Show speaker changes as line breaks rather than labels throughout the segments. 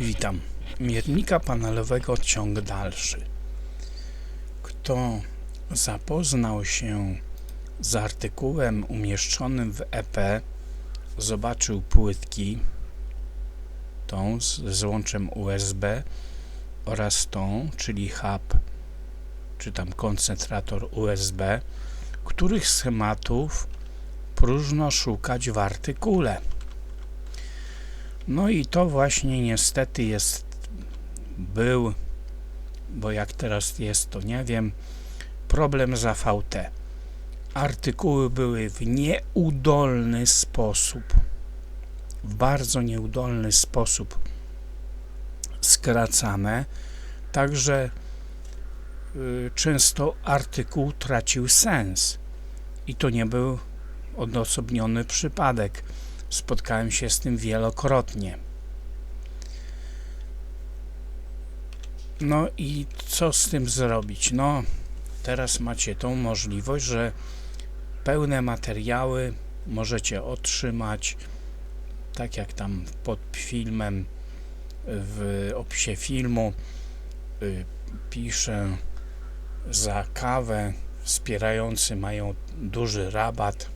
Witam. Miernika panelowego ciąg dalszy. Kto zapoznał się z artykułem umieszczonym w EP, zobaczył płytki, tą z złączem USB oraz tą, czyli hub, czy tam koncentrator USB, których schematów próżno szukać w artykule. No i to właśnie niestety jest, był, bo jak teraz jest, to nie wiem, problem z AVT. Artykuły były w nieudolny sposób, w bardzo nieudolny sposób skracane, także y, często artykuł tracił sens. I to nie był odosobniony przypadek. Spotkałem się z tym wielokrotnie. No i co z tym zrobić? No, teraz macie tą możliwość, że pełne materiały możecie otrzymać, tak jak tam pod filmem, w opisie filmu y, piszę za kawę wspierający mają duży rabat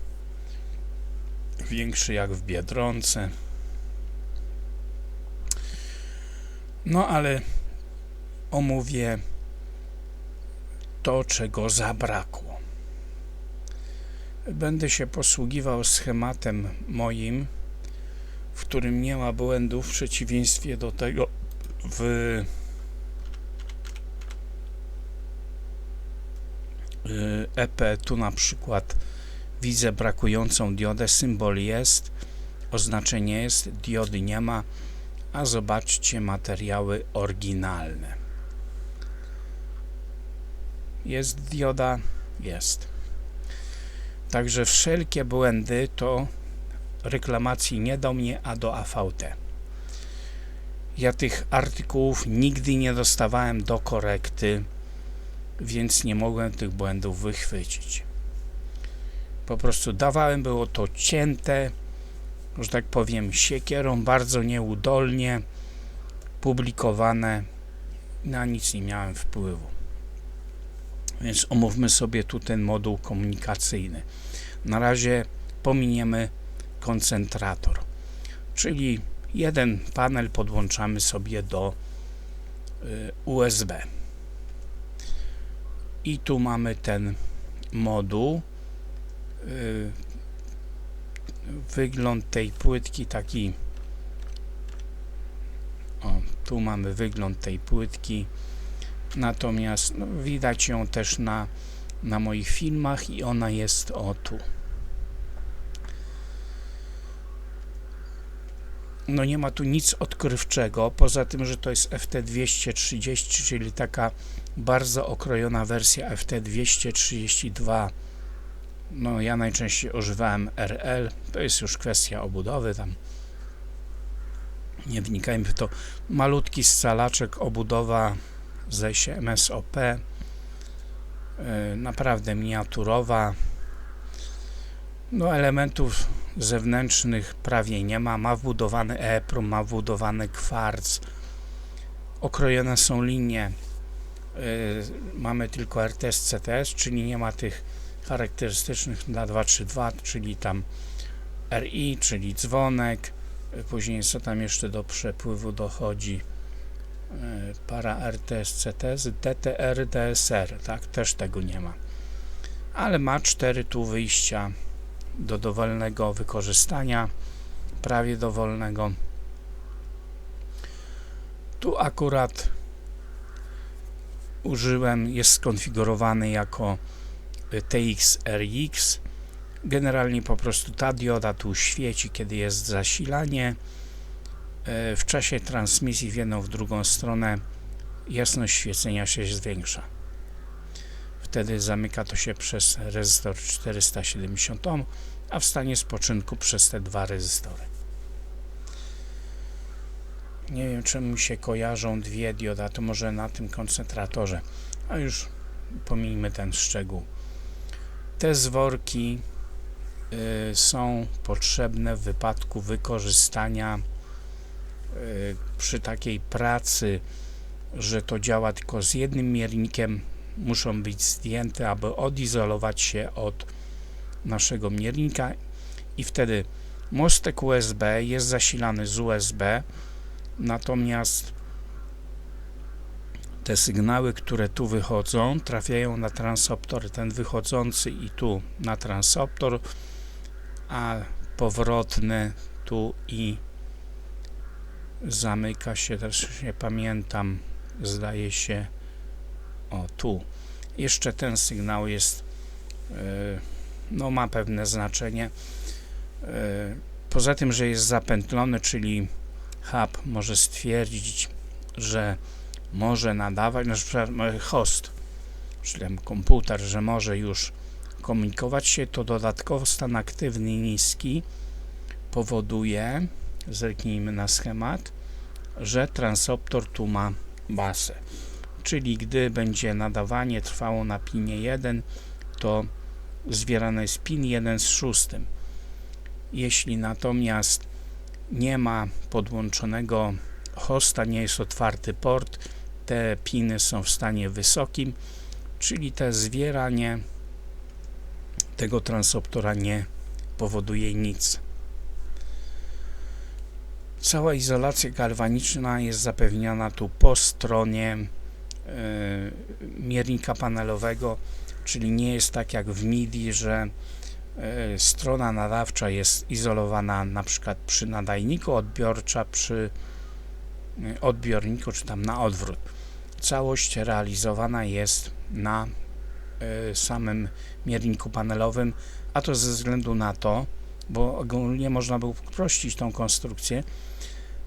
większy jak w Biedronce. No ale omówię to, czego zabrakło. Będę się posługiwał schematem moim, w którym nie ma błędów, w przeciwieństwie do tego w EP. Tu na przykład widzę brakującą diodę, symbol jest, oznaczenie jest, diody nie ma, a zobaczcie materiały oryginalne. Jest dioda? Jest. Także wszelkie błędy to reklamacji nie do mnie, a do AVT. Ja tych artykułów nigdy nie dostawałem do korekty, więc nie mogłem tych błędów wychwycić. Po prostu dawałem, było to cięte, że tak powiem, siekierą, bardzo nieudolnie publikowane. Na nic nie miałem wpływu. Więc omówmy sobie tu ten moduł komunikacyjny. Na razie pominiemy koncentrator, czyli jeden panel podłączamy sobie do y, USB. I tu mamy ten moduł. Y, wygląd tej płytki taki o, tu mamy wygląd tej płytki natomiast no, widać ją też na, na moich filmach i ona jest o tu. No nie ma tu nic odkrywczego poza tym, że to jest FT230 czyli taka bardzo okrojona wersja FT232 no ja najczęściej używałem RL, to jest już kwestia obudowy tam. Nie wnikajmy w to. Malutki scalaczek, obudowa ze się MSOP yy, naprawdę miniaturowa. No elementów zewnętrznych prawie nie ma, ma wbudowany EPROM, ma wbudowany kwarc. Okrojone są linie. Yy, mamy tylko RTS, CTS, czyli nie ma tych charakterystycznych dla 232, czyli tam RI, czyli dzwonek, później co tam jeszcze do przepływu dochodzi? E, para RTS, CTS, DTR, DSR, tak, też tego nie ma. Ale ma cztery tu wyjścia do dowolnego wykorzystania prawie dowolnego. Tu akurat użyłem, jest skonfigurowany jako TX-RX generalnie po prostu ta dioda tu świeci kiedy jest zasilanie. E, w czasie transmisji w jedną w drugą stronę jasność świecenia się zwiększa. Wtedy zamyka to się przez rezystor 470 ohm a w stanie spoczynku przez te dwa rezystory. Nie wiem czemu się kojarzą dwie dioda to może na tym koncentratorze. A już pomijmy ten szczegół te zworki y, są potrzebne w wypadku wykorzystania y, przy takiej pracy, że to działa tylko z jednym miernikiem, muszą być zdjęte, aby odizolować się od naszego miernika. I wtedy mostek USB jest zasilany z USB, natomiast te sygnały, które tu wychodzą, trafiają na transoptor, ten wychodzący i tu na transoptor, a powrotny tu i zamyka się, też nie pamiętam, zdaje się, o tu. Jeszcze ten sygnał jest, yy, no ma pewne znaczenie. Yy, poza tym, że jest zapętlony, czyli hub może stwierdzić, że może nadawać, na przykład host, czyli komputer, że może już komunikować się, to dodatkowo stan aktywny niski powoduje, zerknijmy na schemat, że transoptor tu ma basę. Czyli gdy będzie nadawanie trwało na pinie 1, to zwierany jest pin 1 z 6. Jeśli natomiast nie ma podłączonego hosta, nie jest otwarty port, te piny są w stanie wysokim, czyli te zwieranie tego transoptora nie powoduje nic. Cała izolacja galwaniczna jest zapewniona tu po stronie yy, miernika panelowego, czyli nie jest tak jak w MIDI, że yy, strona nadawcza jest izolowana na przykład przy nadajniku, odbiorcza przy yy, odbiorniku, czy tam na odwrót. Całość realizowana jest na samym mierniku panelowym, a to ze względu na to, bo ogólnie można było uprościć tą konstrukcję,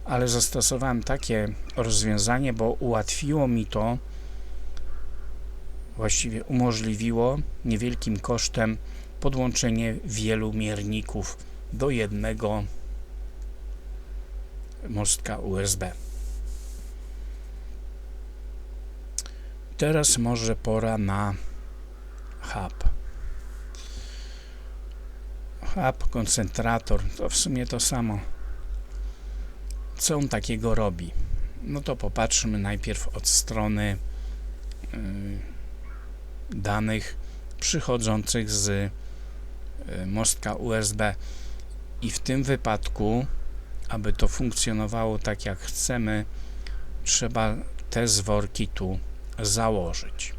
ale zastosowałem takie rozwiązanie, bo ułatwiło mi to, właściwie umożliwiło niewielkim kosztem podłączenie wielu mierników do jednego mostka USB. Teraz może pora na hub. Hub, koncentrator, to w sumie to samo co on takiego robi? No to popatrzmy najpierw od strony y, danych przychodzących z y, mostka USB i w tym wypadku, aby to funkcjonowało tak jak chcemy, trzeba te zworki tu założyć.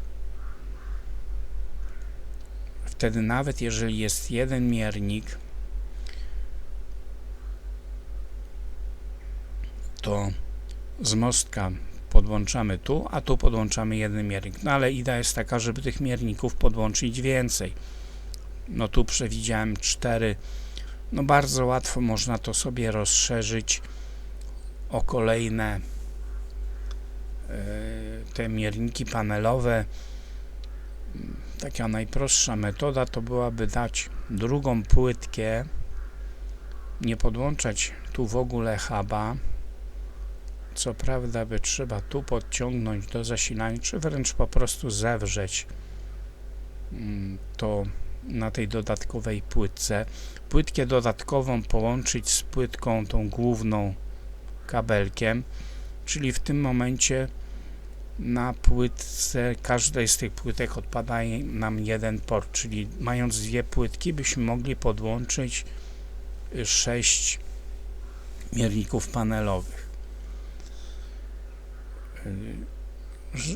Wtedy nawet jeżeli jest jeden miernik, to z mostka podłączamy tu, a tu podłączamy jeden miernik. No ale idea jest taka, żeby tych mierników podłączyć więcej. No tu przewidziałem cztery. No bardzo łatwo można to sobie rozszerzyć o kolejne te mierniki panelowe. Taka najprostsza metoda to byłaby dać drugą płytkę, nie podłączać tu w ogóle huba, co prawda by trzeba tu podciągnąć do zasilania, czy wręcz po prostu zewrzeć mm, to na tej dodatkowej płytce. Płytkę dodatkową połączyć z płytką tą główną kabelkiem, czyli w tym momencie na płytce, każdej z tych płytek odpada nam jeden port, czyli mając dwie płytki byśmy mogli podłączyć sześć mierników panelowych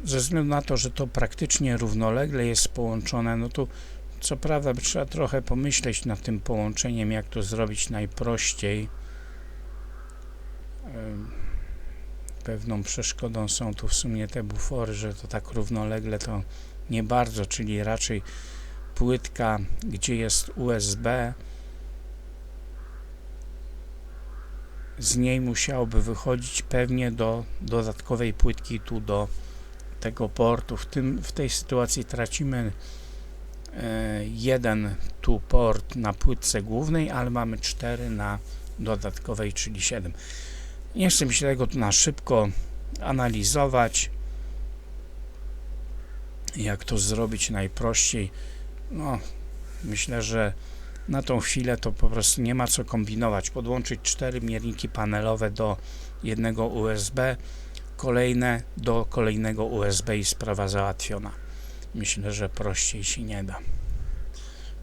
ze względu na to, że to praktycznie równolegle jest połączone, no to co prawda trzeba trochę pomyśleć nad tym połączeniem, jak to zrobić najprościej. Pewną przeszkodą są tu w sumie te bufory, że to tak równolegle to nie bardzo, czyli raczej płytka, gdzie jest USB, z niej musiałoby wychodzić pewnie do dodatkowej płytki tu do tego portu. W, tym, w tej sytuacji tracimy e, jeden tu port na płytce głównej, ale mamy cztery na dodatkowej, czyli 7. Chcę mi się tego tu na szybko analizować. Jak to zrobić najprościej? No, myślę, że na tą chwilę to po prostu nie ma co kombinować. Podłączyć cztery mierniki panelowe do jednego USB, kolejne do kolejnego USB i sprawa załatwiona. Myślę, że prościej się nie da.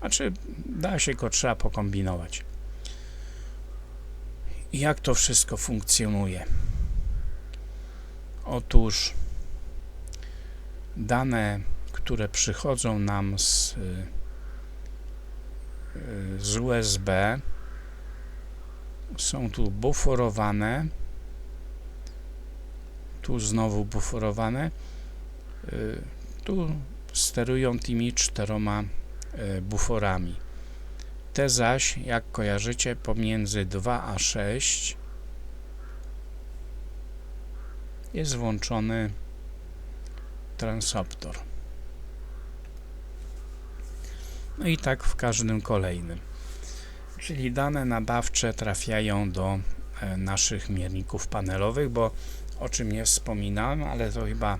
Znaczy, da się, go trzeba pokombinować. Jak to wszystko funkcjonuje? Otóż dane, które przychodzą nam z, z USB są tu buforowane. Tu znowu buforowane. Tu sterują tymi czteroma buforami te zaś, jak kojarzycie, pomiędzy 2 a 6 jest włączony transoptor. No i tak w każdym kolejnym. Czyli dane nadawcze trafiają do e, naszych mierników panelowych, bo o czym nie wspominałem, ale to chyba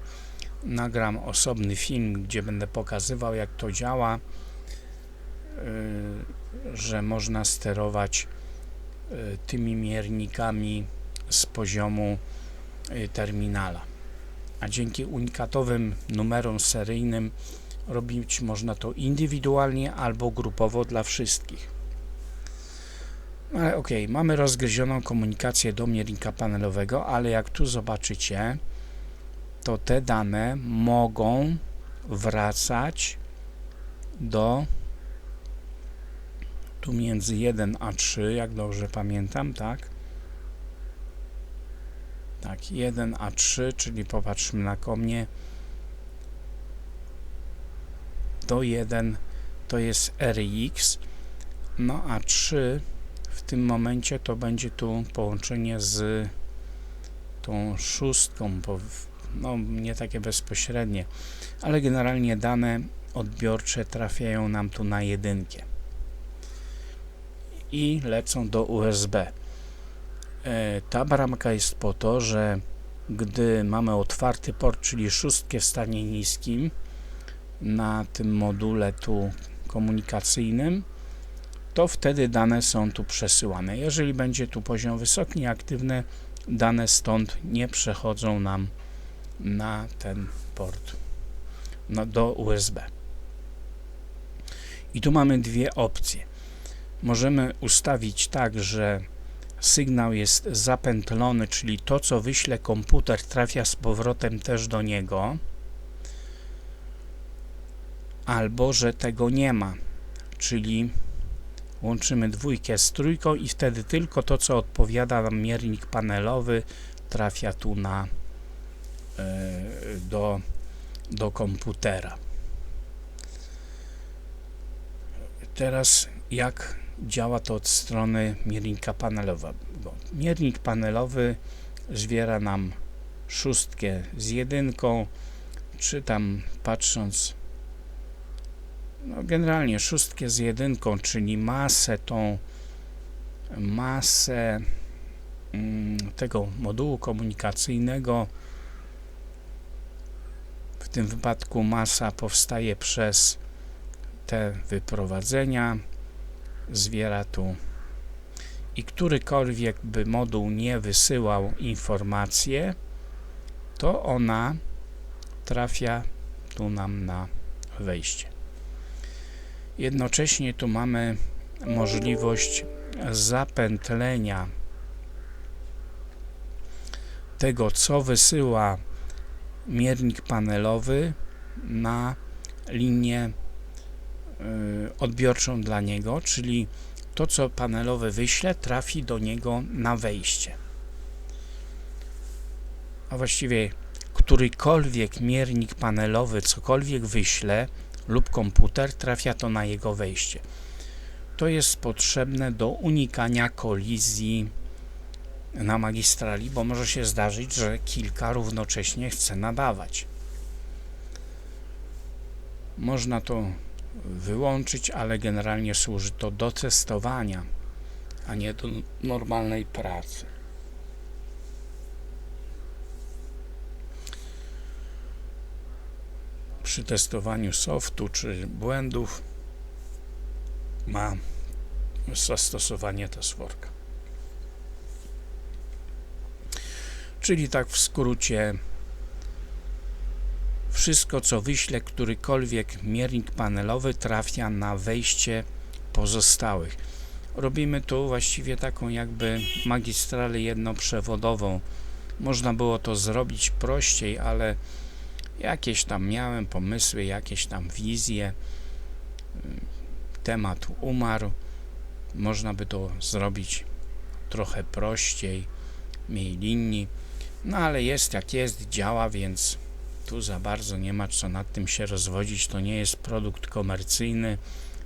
nagram osobny film, gdzie będę pokazywał jak to działa, e, że można sterować e, tymi miernikami z poziomu terminala a dzięki unikatowym numerom seryjnym robić można to indywidualnie albo grupowo dla wszystkich. Ale ok, mamy rozgryzioną komunikację do miernika panelowego, ale jak tu zobaczycie, to te dane mogą wracać do tu między 1 a 3, jak dobrze pamiętam, tak? tak 1 a 3 czyli popatrzmy na komnie. Do 1 to jest RX no a 3 w tym momencie to będzie tu połączenie z tą szóstką no nie takie bezpośrednie. Ale generalnie dane odbiorcze trafiają nam tu na jedynkę i lecą do USB E, ta bramka jest po to, że gdy mamy otwarty port, czyli szóstkę w stanie niskim na tym module tu komunikacyjnym, to wtedy dane są tu przesyłane. Jeżeli będzie tu poziom wysoki, aktywne, dane stąd nie przechodzą nam na ten port no, do USB. I tu mamy dwie opcje. Możemy ustawić tak, że sygnał jest zapętlony, czyli to, co wyśle komputer, trafia z powrotem też do niego, albo że tego nie ma, czyli łączymy dwójkę z trójką i wtedy tylko to, co odpowiada nam miernik panelowy, trafia tu na e, do, do komputera. Teraz jak działa to od strony miernika panelowego. Miernik panelowy zwiera nam szóstkę z jedynką, czy tam patrząc no generalnie szóstkę z jedynką, czyli masę tą masę mm, tego modułu komunikacyjnego w tym wypadku masa powstaje przez te wyprowadzenia zwiera tu i którykolwiek by moduł nie wysyłał informację, to ona trafia tu nam na wejście. Jednocześnie tu mamy możliwość zapętlenia tego, co wysyła miernik panelowy na linię odbiorczą dla niego, czyli to, co panelowe wyśle, trafi do niego na wejście. A właściwie którykolwiek miernik panelowy cokolwiek wyśle lub komputer, trafia to na jego wejście. To jest potrzebne do unikania kolizji na magistrali, bo może się zdarzyć, że kilka równocześnie chce nadawać. Można to wyłączyć, ale generalnie służy to do testowania, a nie do normalnej pracy. Przy testowaniu softu czy błędów ma zastosowanie tasworka. Czyli tak w skrócie wszystko co wyśle którykolwiek miernik panelowy trafia na wejście pozostałych. Robimy tu właściwie taką jakby magistralę jednoprzewodową. Można było to zrobić prościej, ale jakieś tam miałem pomysły, jakieś tam wizje. Temat umarł. Można by to zrobić trochę prościej, mniej linii. No ale jest jak jest, działa, więc tu za bardzo nie ma co nad tym się rozwodzić. To nie jest produkt komercyjny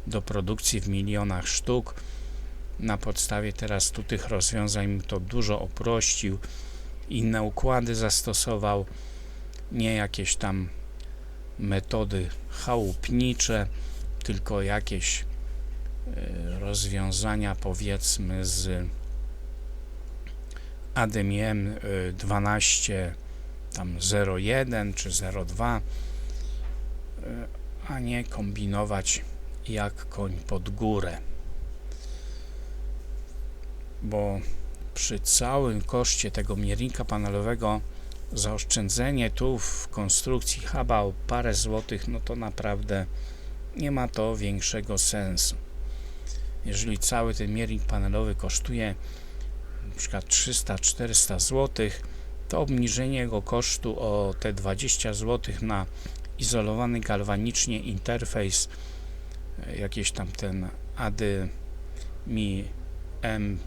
do produkcji w milionach sztuk. Na podstawie teraz tu tych rozwiązań to dużo oprościł, inne układy zastosował, nie jakieś tam metody chałupnicze, tylko jakieś e, rozwiązania powiedzmy z ADMM 12 tam 0,1 czy 0,2 a nie kombinować jak koń pod górę bo przy całym koszcie tego miernika panelowego zaoszczędzenie tu w konstrukcji huba o parę złotych, no to naprawdę nie ma to większego sensu. Jeżeli cały ten miernik panelowy kosztuje np. 300-400 zł, to obniżenie jego kosztu o te 20 zł na izolowany galwanicznie interfejs, e, jakieś tam ten ADY Mi M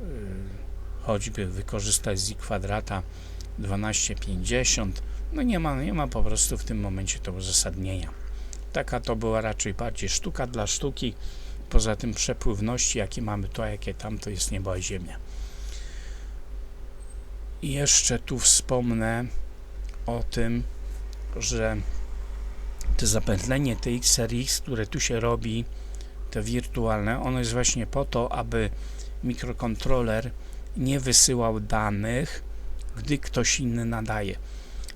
Y, choćby wykorzystać z kwadrata 1250 no nie ma, nie ma po prostu w tym momencie to uzasadnienia. Taka to była raczej bardziej sztuka dla sztuki. Poza tym przepływności jakie mamy to, jakie tam to jest niebo i ziemia i jeszcze tu wspomnę o tym, że to zapętlenie TXRX, które tu się robi, te wirtualne, ono jest właśnie po to, aby mikrokontroler nie wysyłał danych, gdy ktoś inny nadaje.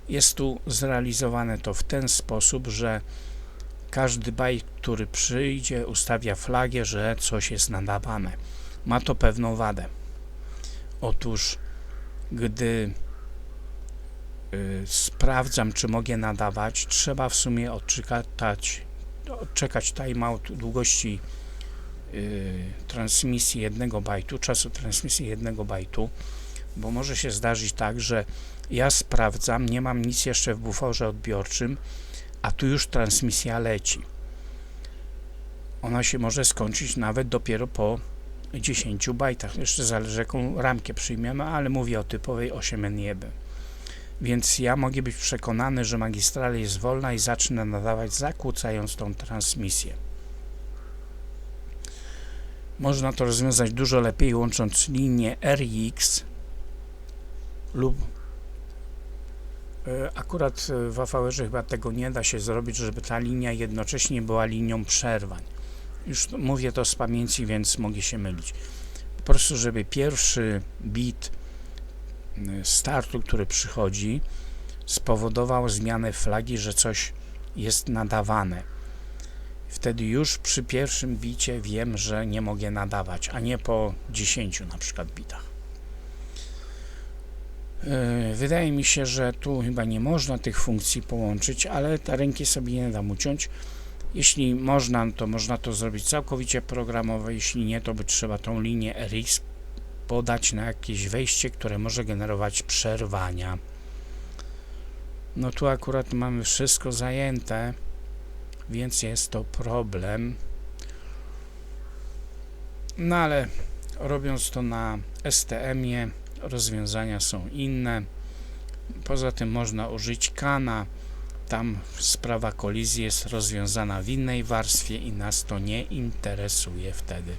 Jest tu zrealizowane to w ten sposób, że każdy bajt, który przyjdzie, ustawia flagę, że coś jest nadawane. Ma to pewną wadę. Otóż, gdy y, sprawdzam, czy mogę nadawać, trzeba w sumie odczekać, odczekać timeout długości Y, transmisji jednego bajtu, czasu transmisji jednego bajtu, bo może się zdarzyć tak, że ja sprawdzam, nie mam nic jeszcze w buforze odbiorczym, a tu już transmisja leci. Ona się może skończyć nawet dopiero po 10 bajtach. Jeszcze zależy jaką ramkę przyjmiemy, ale mówię o typowej 8 nieby. Więc ja mogę być przekonany, że magistrala jest wolna i zacznę nadawać zakłócając tą transmisję. Można to rozwiązać dużo lepiej łącząc linię RX lub e, akurat w AVR chyba tego nie da się zrobić, żeby ta linia jednocześnie była linią przerwań. Już mówię to z pamięci, więc mogę się mylić. Po prostu, żeby pierwszy bit e, startu, który przychodzi, spowodował zmianę flagi, że coś jest nadawane wtedy już przy pierwszym bicie wiem, że nie mogę nadawać, a nie po 10 na przykład bitach. E, wydaje mi się, że tu chyba nie można tych funkcji połączyć, ale ta ręki sobie nie dam uciąć. Jeśli można, to można to zrobić całkowicie programowo, jeśli nie, to by trzeba tą linię RX podać na jakieś wejście, które może generować przerwania. No tu akurat mamy wszystko zajęte więc jest to problem. No ale robiąc to na STM-ie rozwiązania są inne. Poza tym można użyć kana. Tam sprawa kolizji jest rozwiązana w innej warstwie i nas to nie interesuje wtedy.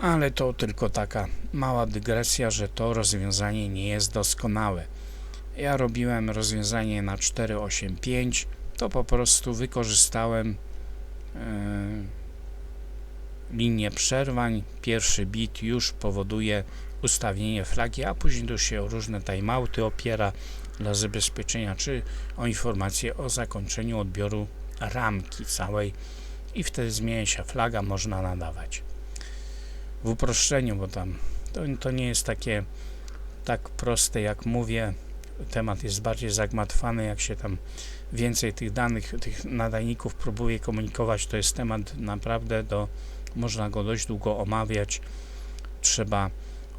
Ale to tylko taka mała dygresja, że to rozwiązanie nie jest doskonałe ja robiłem rozwiązanie na 485 to po prostu wykorzystałem e, linię przerwań pierwszy bit już powoduje ustawienie flagi, a później to się o różne timeouty opiera dla zabezpieczenia czy o informację o zakończeniu odbioru ramki całej. I wtedy zmienia się flaga, można nadawać. W uproszczeniu, bo tam to, to nie jest takie tak proste jak mówię, temat jest bardziej zagmatwany, jak się tam więcej tych danych, tych nadajników próbuje komunikować, to jest temat naprawdę do, można go dość długo omawiać, trzeba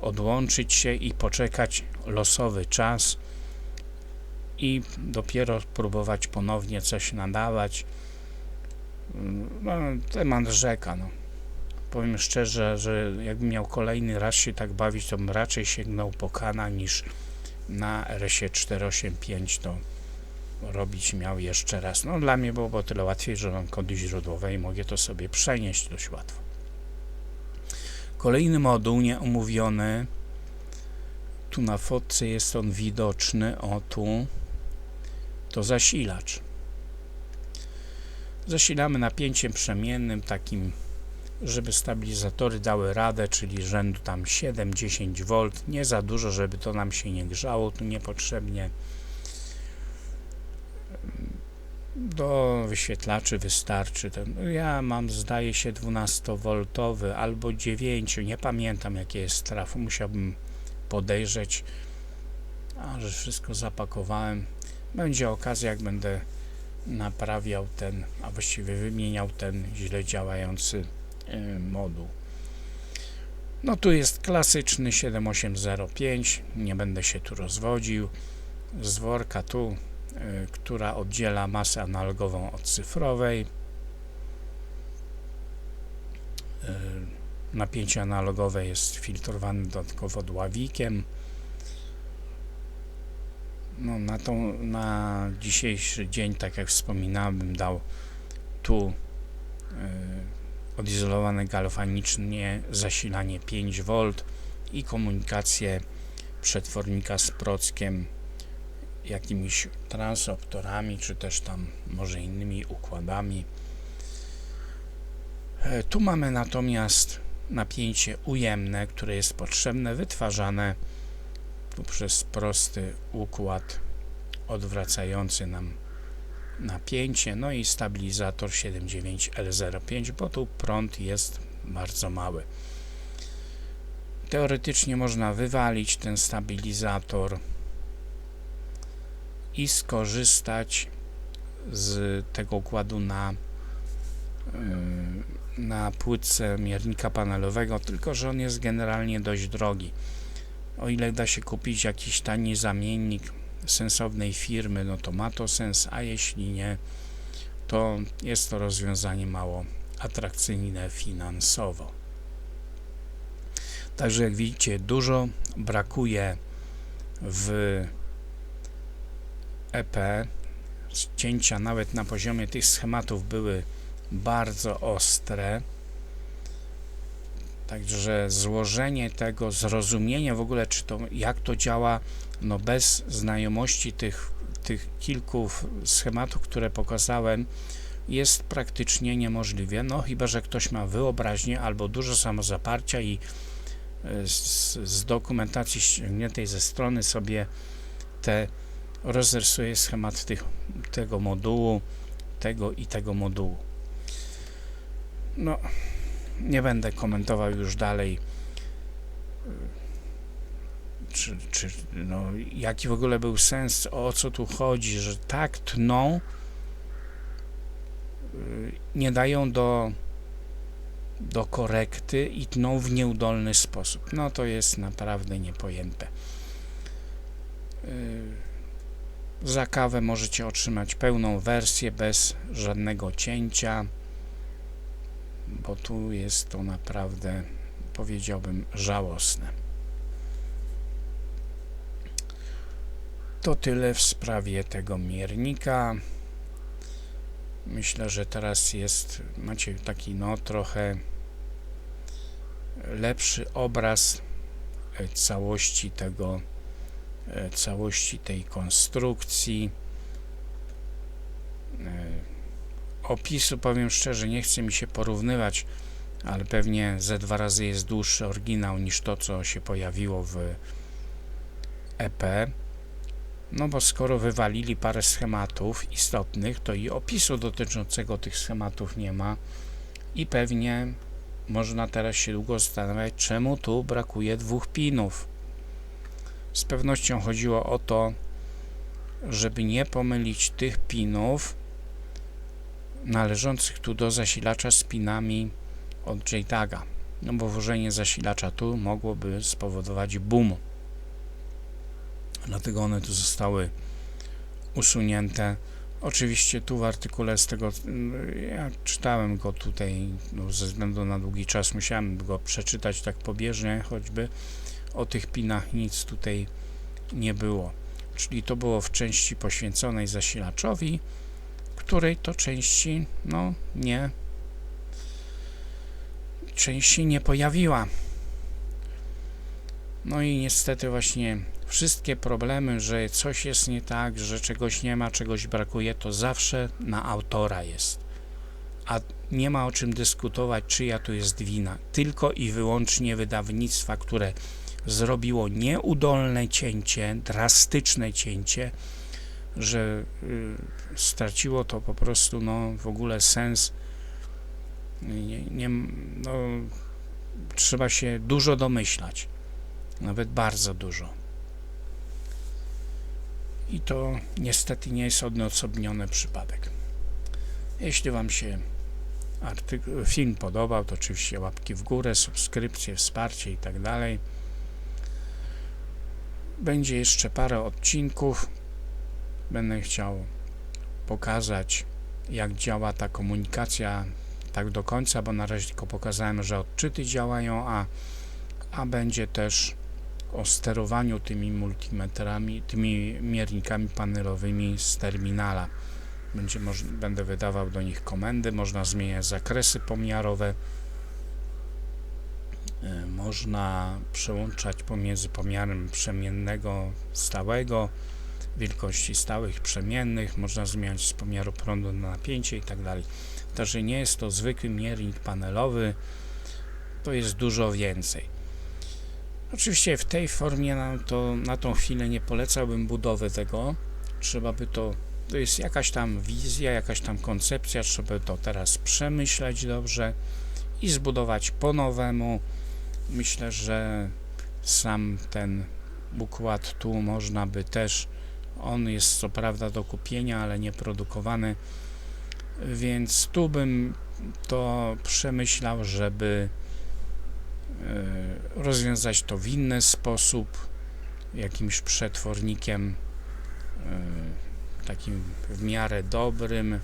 odłączyć się i poczekać losowy czas i dopiero próbować ponownie coś nadawać. No, temat rzeka, no. Powiem szczerze, że jakbym miał kolejny raz się tak bawić, to bym raczej sięgnął po kana niż na RS 485 to robić miał jeszcze raz. No dla mnie było tyle łatwiej, że mam kody źródłowe i mogę to sobie przenieść dość łatwo. Kolejny moduł nieomówiony. Tu na fotce jest on widoczny. O tu. To zasilacz. Zasilamy napięciem przemiennym takim, żeby stabilizatory dały radę, czyli rzędu tam 7-10 V. Nie za dużo, żeby to nam się nie grzało tu niepotrzebnie. Do wyświetlaczy wystarczy. Ten, ja mam, zdaje się, 12V albo 9, nie pamiętam jakie jest trafo. Musiałbym podejrzeć, a że wszystko zapakowałem. Będzie okazja, jak będę naprawiał ten, a właściwie wymieniał ten źle działający y, moduł. No tu jest klasyczny 7805, nie będę się tu rozwodził. Z worka tu która oddziela masę analogową od cyfrowej. Y, napięcie analogowe jest filtrowane dodatkowo dławikiem. No, na, tą, na dzisiejszy dzień, tak jak wspominałem, bym dał tu y, odizolowane galofanicznie zasilanie 5V i komunikację przetwornika z prockiem jakimiś transoptorami, czy też tam może innymi układami. E, tu mamy natomiast napięcie ujemne, które jest potrzebne, wytwarzane poprzez prosty układ odwracający nam napięcie, no i stabilizator 79L05, bo tu prąd jest bardzo mały. Teoretycznie można wywalić ten stabilizator, i skorzystać z tego układu na, y, na płytce miernika panelowego, tylko że on jest generalnie dość drogi. O ile da się kupić jakiś tani zamiennik sensownej firmy, no to ma to sens, a jeśli nie, to jest to rozwiązanie mało atrakcyjne finansowo. Także jak widzicie, dużo brakuje w EP, cięcia nawet na poziomie tych schematów były bardzo ostre. Także złożenie tego, zrozumienie w ogóle, czy to, jak to działa, no bez znajomości tych, tych kilku schematów, które pokazałem, jest praktycznie niemożliwe. No chyba, że ktoś ma wyobraźnię albo dużo samozaparcia i e, z, z dokumentacji ściągniętej ze strony sobie te rozrysuję schemat tych, tego modułu, tego i tego modułu. No, nie będę komentował już dalej, czy, czy no, jaki w ogóle był sens, o co tu chodzi, że tak tną, y, nie dają do, do korekty i tną w nieudolny sposób. No to jest naprawdę niepojęte. Yy za kawę możecie otrzymać pełną wersję bez żadnego cięcia, bo tu jest to naprawdę, powiedziałbym, żałosne. To tyle w sprawie tego miernika. Myślę, że teraz jest, macie taki no trochę lepszy obraz całości tego E, całości tej konstrukcji. E, opisu powiem szczerze, nie chce mi się porównywać, ale pewnie ze dwa razy jest dłuższy oryginał niż to, co się pojawiło w EP. No bo skoro wywalili parę schematów istotnych, to i opisu dotyczącego tych schematów nie ma i pewnie można teraz się długo zastanawiać, czemu tu brakuje dwóch pinów. Z pewnością chodziło o to, żeby nie pomylić tych pinów należących tu do zasilacza z pinami od JTAGa. No bo włożenie zasilacza tu mogłoby spowodować boom. Dlatego one tu zostały usunięte. Oczywiście tu w artykule z tego, ja czytałem go tutaj no, ze względu na długi czas, musiałem go przeczytać tak pobieżnie, choćby o tych pinach nic tutaj nie było. Czyli to było w części poświęconej zasilaczowi, której to części, no nie, część się nie pojawiła. No i niestety właśnie wszystkie problemy, że coś jest nie tak, że czegoś nie ma, czegoś brakuje, to zawsze na autora jest. A nie ma o czym dyskutować, czyja tu jest wina. Tylko i wyłącznie wydawnictwa, które zrobiło nieudolne cięcie, drastyczne cięcie, że y, straciło to po prostu no, w ogóle sens. Nie, nie, no, trzeba się dużo domyślać, nawet bardzo dużo. I to niestety nie jest odosobniony przypadek. Jeśli Wam się film podobał, to oczywiście łapki w górę, subskrypcje, wsparcie i tak dalej. Będzie jeszcze parę odcinków. Będę chciał pokazać, jak działa ta komunikacja tak do końca, bo na razie tylko pokazałem, że odczyty działają, a, a będzie też o sterowaniu tymi multimetrami, tymi miernikami panelowymi z terminala. Będzie, będę wydawał do nich komendy, można zmieniać zakresy pomiarowe, można przełączać pomiędzy pomiarem przemiennego stałego, wielkości stałych przemiennych, można zmieniać z pomiaru prądu na napięcie i tak. Także nie jest to zwykły miernik panelowy, to jest dużo więcej. Oczywiście w tej formie na, to, na tą chwilę nie polecałbym budowy tego. Trzeba by to, to jest jakaś tam wizja, jakaś tam koncepcja, trzeba to teraz przemyśleć dobrze i zbudować po nowemu. Myślę, że sam ten układ tu można by też, on jest co prawda do kupienia, ale nie produkowany, więc tu bym to przemyślał, żeby E, rozwiązać to w inny sposób, jakimś przetwornikiem e, takim w miarę dobrym, e,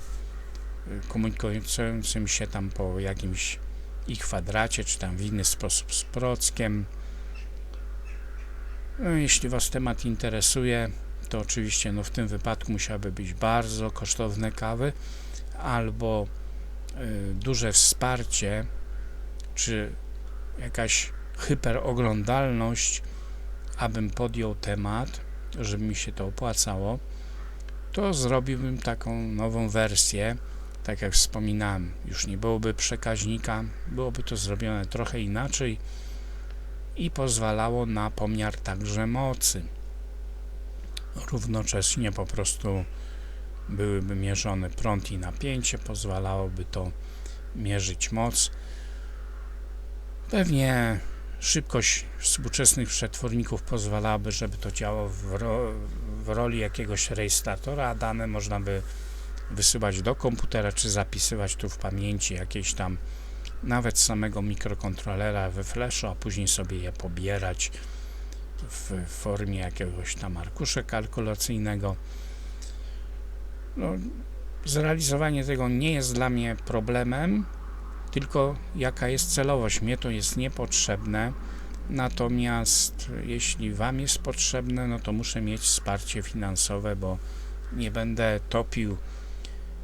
komunikującym się tam po jakimś i kwadracie, czy tam w inny sposób z prockiem. No, jeśli Was temat interesuje, to oczywiście no, w tym wypadku musiałyby być bardzo kosztowne kawy albo y, duże wsparcie, czy jakaś hyperoglądalność, abym podjął temat, żeby mi się to opłacało, to zrobiłbym taką nową wersję, tak jak wspominałem, już nie byłoby przekaźnika, byłoby to zrobione trochę inaczej i pozwalało na pomiar także mocy. Równocześnie po prostu byłyby mierzone prąd i napięcie, pozwalałoby to mierzyć moc Pewnie szybkość współczesnych przetworników pozwalałaby, żeby to działało w, ro, w roli jakiegoś rejestratora, a dane można by wysyłać do komputera, czy zapisywać tu w pamięci jakieś tam nawet samego mikrokontrolera we flashu, a później sobie je pobierać w formie jakiegoś tam arkusza kalkulacyjnego. No, zrealizowanie tego nie jest dla mnie problemem, tylko jaka jest celowość. Mnie to jest niepotrzebne, natomiast jeśli Wam jest potrzebne, no to muszę mieć wsparcie finansowe, bo nie będę topił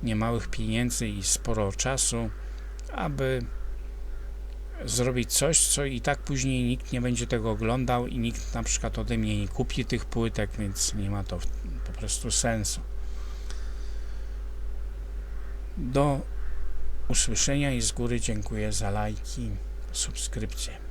niemałych pieniędzy i sporo czasu, aby zrobić coś, co i tak później nikt nie będzie tego oglądał i nikt na przykład ode mnie nie kupi tych płytek, więc nie ma to po prostu sensu. Do usłyszenia i z góry dziękuję za lajki, subskrypcje.